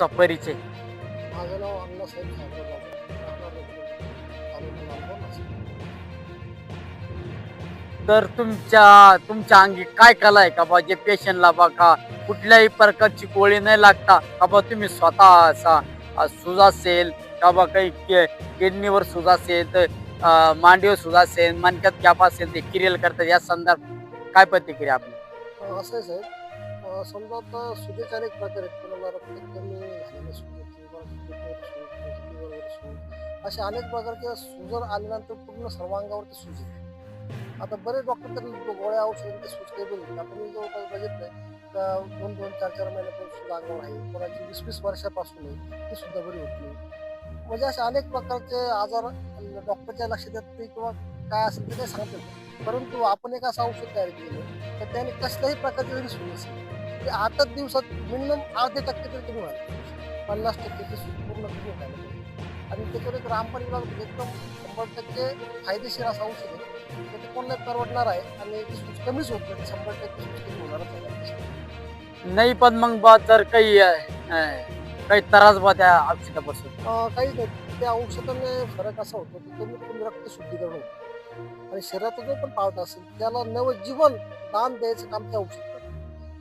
तुमचा परिचय. माझं नाव अण्णासाहेब. तर तुमच्या तुमच्या अंगी काय कला आहे का बा? जे पेशंटला बा का कुठल्याही प्रकारची गोळी नाही लागता का बा? तुम्ही स्वतः असा सूज असेल का बा? काही किडनीवर सूज असेल तर मांडीवर सूज असेल मणक्यात कॅप असेल ते किरियल करतात. या संदर्भात काय प्रतिक्रिया आपली? असं साहेब समजा आता सुजेचे अनेक प्रकार आहेत कोणाला रक्त कमी झालेलं सूज अशा अनेक प्रकारच्या सुजर आल्यानंतर पूर्ण सर्वांगावरती सूज येते आता बरेच डॉक्टर तर गोळ्या औषधांचे सूज काही बोलतात आता मी जवळपास बघितलं तर दोन दोन चार चार महिन्यापासून सुद्धा अंगावर आहे कोणाची वीस वीस वर्षापासून आहे ती सुद्धा बरी होत नाही म्हणजे असे अनेक प्रकारचे आजार डॉक्टरच्या लक्षात येत नाही किंवा काय असेल ते काही सांगतात परंतु आपण एक असं औषध तयार केलं तर त्याने कसल्याही प्रकारचे जरी सूज असेल आठच दिवसात मिनिमम अर्धे टक्के तरी कमी व्हायला पन्नास टक्के ते पूर्ण कमी व्हायला आणि त्याच्यावर एक म्हणजे एकदम शंभर टक्के फायदेशीर असं औषध आहे. तर ते कोणाला परवडणार आहे आणि ती सूज कमीच होत नाही. शंभर टक्के सूज कमी होणारच आहे. नाही पण मग बा जर काही काही त्रास बा त्या औषधापासून. काही नाही. त्या औषधाने फरक असा होतो की कमीत कमी रक्त शुद्धीकरण होतं. आणि शरीराचा जो पण पार्ट असेल त्याला नवजीवन दान द्यायचं काम ते औषध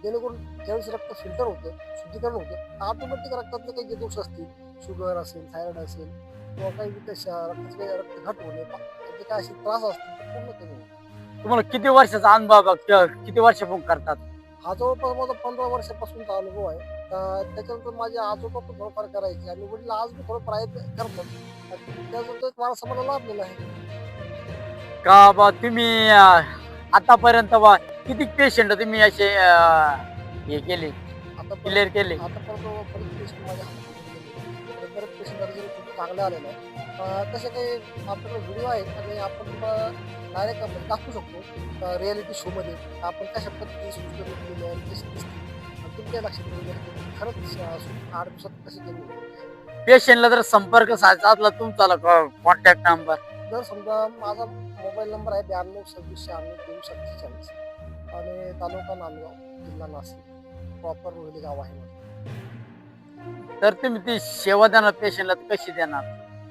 जेणेकरून ज्यावेळेस रक्त फिल्टर होतं शुद्धीकरण होतं ऑटोमॅटिक रक्तातले काही जे दोष असतील शुगर असेल थायरॉइड असेल किंवा काही विशेष रक्ताचे काही रक्त घट होणे जे काय असे त्रास असतील ते पूर्ण कमी तुम्हाला किती वर्षाचा अनुभव किती वर्षापासून करतात? हा जवळपास माझा पंधरा वर्षापासूनचा अनुभव आहे. तर त्याच्यानंतर माझे आजोबा पण थोडंफार करायचे. आणि वडील आज मी थोडं प्रयत्न करतात. त्याचा मला लाभलेला आहे. का बा तुम्ही आतापर्यंत बा किती पेशंट तुम्ही असे हे केले आता क्लिअर केले. आतापर्यंत बरेच पेशंट माझ्या बरेच पेशंट रिझल्ट खूप चांगले आलेले आहे अं, तसे काही आपल्याकडे व्हिडिओ आहेत आणि आपण डायरेक्ट आपण दाखवू शकतो रियालिटी शोमध्ये आपण कशा पद्धतीने सूचना केलेली आहे कशी दिसते आणि तुमच्या लक्षात खरंच आठ दिवसात कशी केली होती. पेशंटला जर संपर्क साधायचा असला तुमचा कॉन्टॅक्ट नंबर जर समजा माझा मोबाईल नंबर आहे ब्याण्णव सव्वीस शहाण्णव दोन सत्तेचाळीस आणि तालुका नांदगाव जिल्हा नाशिक प्रॉपर रोहिली गाव आहे माझं. तर तुम्ही ती सेवा देणार पेशंटला कशी देणार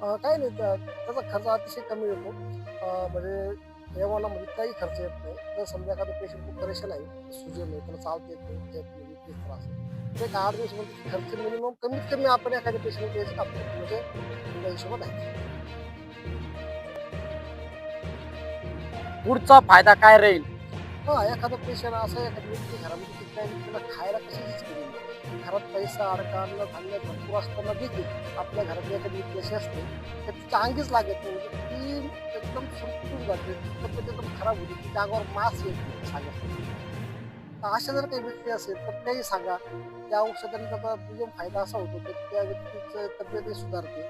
अं, काही नाही त्या- त्याचा खर्च अतिशय कमी येतो अं, म्हणजे देवाला म्हणजे काही खर्च येत नाही जर समजा एखादा पेशंट खूप परेशान आहे सुजन नाही त्याला चालता येत नाही त्यात म्हणजे तेच त्रास आहे. तर एक आठ दिवस म्हणजे खर्च मिनिमम कमीत कमी आपण एखाद्या पेशंट. म्हणजे त्या हिशोबात आहे पुढचा फायदा काय राहील? हा एखादा पेशंट असं एखादी व्यक्ती घरामध्ये किती काय त्याला खायला कशाचीच केली नाही. घरात पैसा अडकाणं धान्य भरपूर असताना देखील आपल्या घरातली एखादी व्यक्ती अशी असते तर तिच्या अंगीच लागत नाही. म्हणजे ती एकदम संपून जाते ती तब्येत एकदम खराब होती. ती जागावर मास येत नाही तर अशा जर काही व्यक्ती असेल तर त्याही सांगा. त्या औषधाने त्याचा दुय्यम फायदा असा होतो की त्या व्यक्तीचं तब्येतही सुधारते.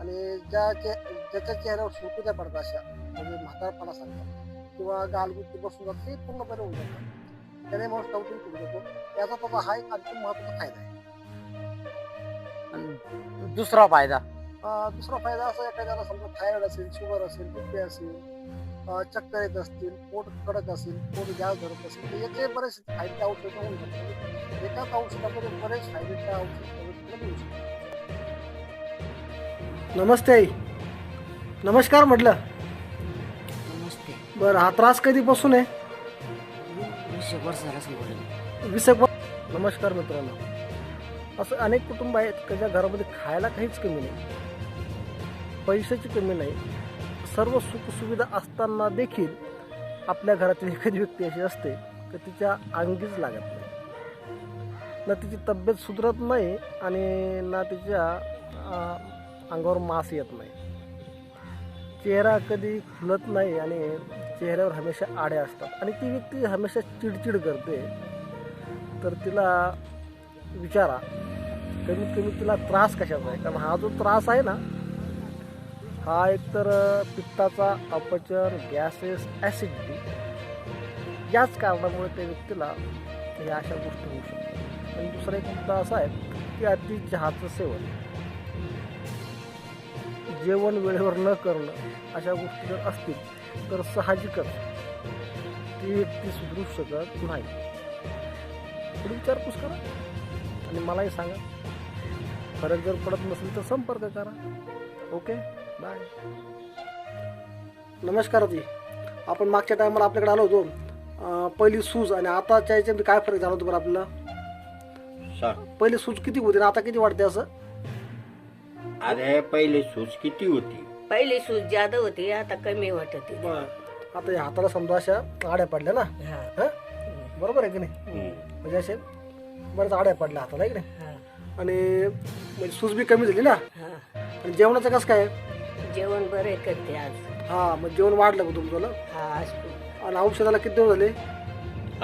आणि ज्याच्या ज्याच्या चेहऱ्यावर सुरकुत्या पडतात अशा म्हणजे म्हातारपणा सांगतात किंवा गालगुटी बसून जात ते पूर्ण बरे होऊन जातात त्याने माणूस टाऊटिंग करू देतो त्याचा त्याचा हा एक अत्यंत महत्त्वाचा फायदा आहे. आणि दुसरा फायदा? अं, दुसरा फायदा असा एखाद्याला समजा थायरॉइड असेल शुगर असेल बीपी असेल अं, चक्कर येत असतील पोट कडक असेल पोट गॅस धरत असेल तर याचे बरेच फायदे औषध होऊन जातात. म्हणजे एकाच औषधामध्ये बरेच फायदे त्या औषध मिळू शकतात. नमस्ते आई. नमस्कार म्हटलं. बरं हा त्रास कधीपासून आहे? वीस एक वर्ष झालं वीस एक वर्ष- नमस्कार मित्रांनो. असं अनेक कुटुंब आहेत की ज्या घरामध्ये खायला काहीच कमी नाही पैशाची कमी नाही. सर्व सुखसुविधा असताना देखील आपल्या घरातील एखादी व्यक्ती अशी असते की तिच्या अंगीच लागत नाही. ना तिची तब्येत सुधरत नाही आणि ना तिच्या अं, अंगावर मास येत नाही. चेहरा कधी खुलत नाही आणि चेहऱ्यावर हमेशा आड्या असतात. आणि ती व्यक्ती हमेशा चिडचिड करते. तर तिला विचारा कमीत कमी तिला त्रास कशाचा आहे? कारण हा जो त्रास आहे ना हा एकतर पित्ताचा अपचन गॅसेस ॲसिडिटी याच कारणामुळे त्या व्यक्तीला ह्या अशा गोष्टी होऊ शकतात. आणि दुसरा एक मुद्दा असा आहे की अति चहाचं सेवन. जेवण वेळेवर न करणं अशा गोष्टी जर असतील तर साहजिकच ती व्यक्ती सुधरू शकत नाही थोडी विचारपूस करा आणि मलाही सांगा. फरक जर पडत नसेल तर संपर्क करा. ओके? बाय नमस्कार जी आपण मागच्या टायमाला आपल्याकडे आलो होतो. पहिली सूज आणि आताच्या याच्यामध्ये काय फरक झाला होता बरं आपल्याला? पहिली सूज किती होती आणि आता किती वाटते असं? अरे पहिले सूज किती होती? पहिली सूज जादा होती आता कमी वाटत. होती. आता या हाताला समजा अशा आड्या पडल्या ना हा, हं? बरोबर आहे की नाही. म्हणजे असे बऱ्याच आड्या पडल्या हाताला आहे की नाही? हा, आणि म्हणजे सूज बी कमी झाली ना? हा. आणि जेवणाचं कसं काय? जेवण बरे करते आज. हा मग जेवण वाढलं का तुमचं हा आज. आणि औषधाला किती दिवस झाले?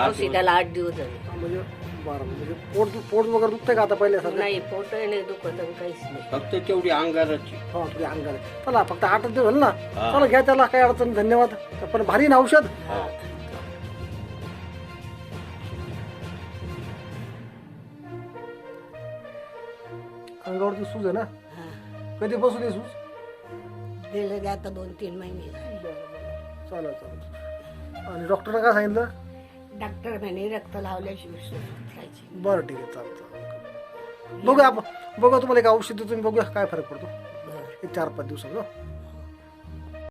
औषधाला आठ दिवस झाले. हा, म्हणजे बरं म्हणजे पोट पोट वगैरे दुखतंय का आता पहिल्यासारखं? नाही पोट नाही दुखत आणि काहीच नाही. फक्त तेवढी अंगाराची. हा तुझ्या अंगाला चला फक्त आठच दिवस झाले ना. हा. चला घ्या त्याला काही अडचण नाही, धन्यवाद. पण भारी ना औषध. अंगावरती सूज आहे ना? हा. कधीपासून आहे सूज? गेलं की आता दोन तीन महिने झाले. चालेल चालेल. आणि डॉक्टरने काय सांगितलं? डॉक्टर म्हणे रक्त लावल्याशिवाय बरं ठीक आहे चालेल चालेल बघूया आपण. बघूया तुम्हाला एक औषध तुम्ही बघूया काय फरक पडतो. एक चार पाच दिवसात हं?